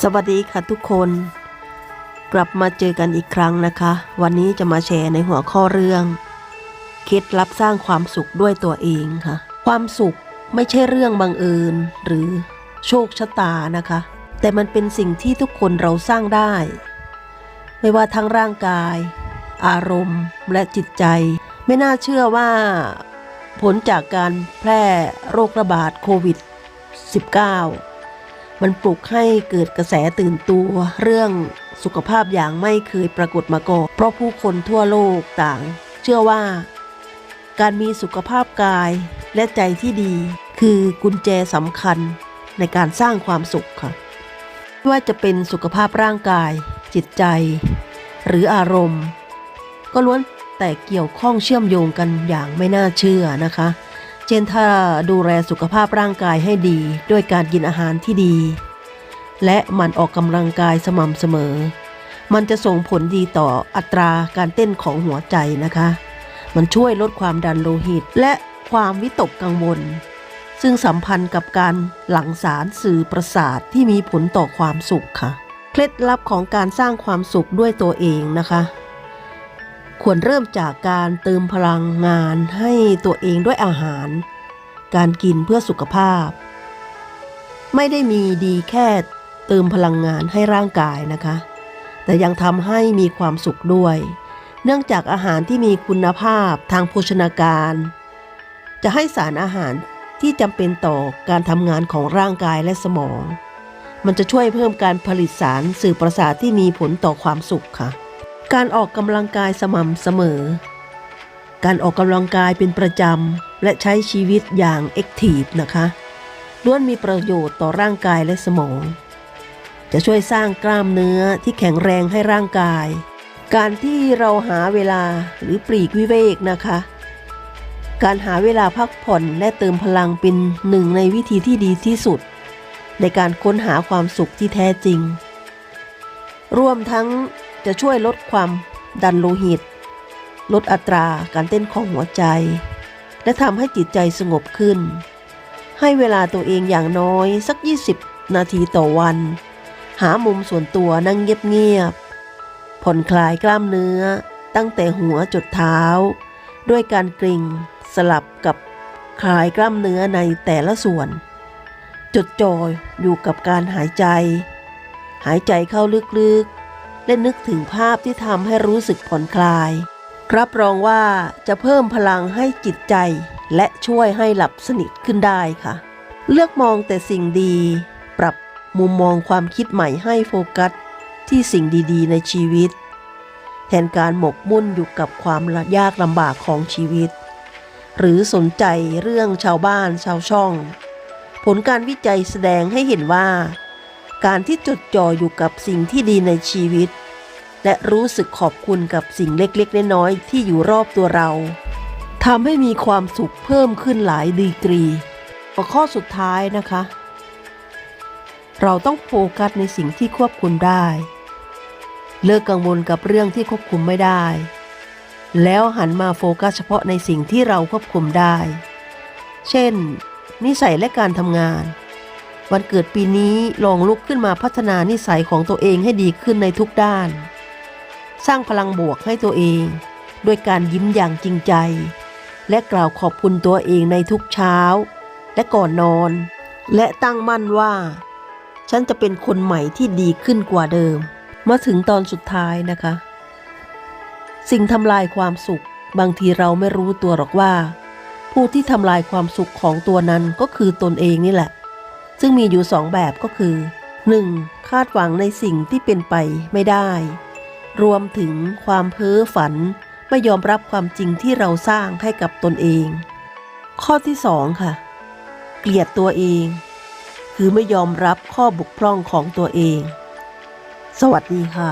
สวัสดีค่ะทุกคน กลับมาเจอกันอีกครั้งนะคะ วันนี้จะมาแชร์ในหัวข้อเรื่องเคล็ดลับสร้างความสุขด้วยตัวเองค่ะ ความสุขไม่ใช่เรื่องบังเอิญหรือโชคชะตานะคะ แต่มันเป็นสิ่งที่ทุกคนเราสร้างได้ ไม่ว่าทั้งร่างกาย อารมณ์และจิตใจ ไม่น่าเชื่อว่า ผลจากการแพร่โรคระบาดโควิด -19 มันปลุกให้เกิดกระแสตื่นตัวเรื่องสุขภาพอย่างไม่เคยปรากฏมาก่อน เพราะผู้คนทั่วโลกต่าง เชื่อว่า การมีสุขภาพกายและใจที่ดี คือกุญแจสำคัญในการสร้างความสุขค่ะไม่ว่าจะเป็นสุขภาพร่างกาย จิตใจ หรืออารมณ์ ก็ล้วนแต่เกี่ยวข้องเชื่อมโยงกันอย่างไม่น่าเชื่อนะคะ เช่นถ้าดูแลสุขภาพร่างกายให้ดี ด้วยการกินอาหารที่ดี และหมันออกกำลังกายสม่ำเสมอ มันจะส่งผลดีต่ออัตราการเต้นของหัวใจนะคะ มันช่วยลดความดันโลหิตและความวิตกกังวล ซึ่งสัมพันธ์กับการหลั่งสารสื่อประสาทที่มีผลต่อความสุขค่ะ เคล็ดลับของการสร้างความสุขด้วยตัวเองนะคะ ควรเริ่มจากการเติมพลังงานให้ตัวเองด้วยอาหาร การกินเพื่อสุขภาพ ไม่ได้มีดีแค่เติมพลังงานให้ร่างกายนะคะ แต่ยังทำให้มีความสุขด้วย เนื่องจากอาหารที่มีคุณภาพทางโภชนาการ จะให้สารอาหารที่จำเป็นต่อการทำงานของร่างกายและสมอง มันจะช่วยเพิ่มการผลิตสารสื่อประสาทที่มีผลต่อความสุขค่ะ การออกกำลังกายสม่ำเสมอ การออกกำลังกายเป็นประจำ และใช้ชีวิตอย่างแอคทีฟนะคะล้วนมีประโยชน์ต่อร่างกายและสมอง จะช่วยสร้างกล้ามเนื้อที่แข็งแรงให้ร่างกาย การที่เราหาเวลาหรือปลีกวิเวกนะคะ การหาเวลาพักผ่อนและเติมพลังเป็นหนึ่งในวิธีที่ดีที่สุด ในการค้นหาความสุขที่แท้จริงรวมทั้ง จะช่วยลดความดันโลหิต ลดอัตราการเต้นของหัวใจ และทำให้จิตใจสงบขึ้น ให้เวลาตัวเองอย่างน้อยสัก 20 นาทีต่อวัน หามุมส่วนตัวนั่งเงียบๆผ่อนคลายกล้ามเนื้อตั้งแต่หัวจดเท้า ด้วยการกร็งสลับกับคลายกล้ามเนื้อในแต่ละส่วน จดจ่ออยู่กับการหายใจ หายใจเข้าลึกๆ และนึกถึงภาพที่ทำให้รู้สึกผ่อนคลาย รับรองว่าจะเพิ่มพลังให้จิตใจ และช่วยให้หลับสนิทขึ้นได้ค่ะ เลือกมองแต่สิ่งดี ปรับมุมมองความคิดใหม่ให้โฟกัส ที่สิ่งดีๆ ในชีวิต แทนการหมกมุ่นอยู่กับความยากลำบากของชีวิต หรือสนใจเรื่องชาวบ้านชาวช่อง ผลการวิจัยแสดงให้เห็นว่า การที่จดจ่ออยู่กับสิ่งที่ดีในชีวิต และรู้สึกขอบคุณกับสิ่งเล็กๆน้อยๆที่อยู่รอบตัวเราทำให้มีความสุขเพิ่มขึ้นหลายดีกรี ข้อสุดท้ายนะคะ เราต้องโฟกัสในสิ่งที่ควบคุมได้ เลิกกังวลกับเรื่องที่ควบคุมไม่ได้ แล้วหันมาโฟกัสเฉพาะในสิ่งที่เราควบคุมได้ เช่น นิสัยและการทำงาน วันเกิดปีนี้ลองลุกขึ้นมาพัฒนานิสัยของตัวเองให้ดีขึ้นในทุกด้าน สร้างพลังบวกให้ตัวเองด้วยการยิ้มอย่างจริงใจ และกล่าวขอบคุณตัวเองในทุกเช้า และก่อนนอน และตั้งมั่นว่า ฉันจะเป็นคนใหม่ที่ดีขึ้นกว่าเดิม มาถึงตอนสุดท้ายนะคะ สิ่งทำลายความสุข บางทีเราไม่รู้ตัวหรอกว่า ผู้ที่ทำลายความสุขของตัวนั้นก็คือตนเองนี่แหละ ซึ่งมีอยู่สองแบบก็คือ 1. คาดหวังในสิ่งที่เป็นไปไม่ได้ รวมถึงความเพ้อฝัน ไม่ยอมรับความจริงที่เราสร้างให้กับตนเอง ข้อที่สองค่ะ เกลียดตัวเอง คือไม่ยอมรับข้อบกพร่องของตัวเอง สวัสดีค่ะ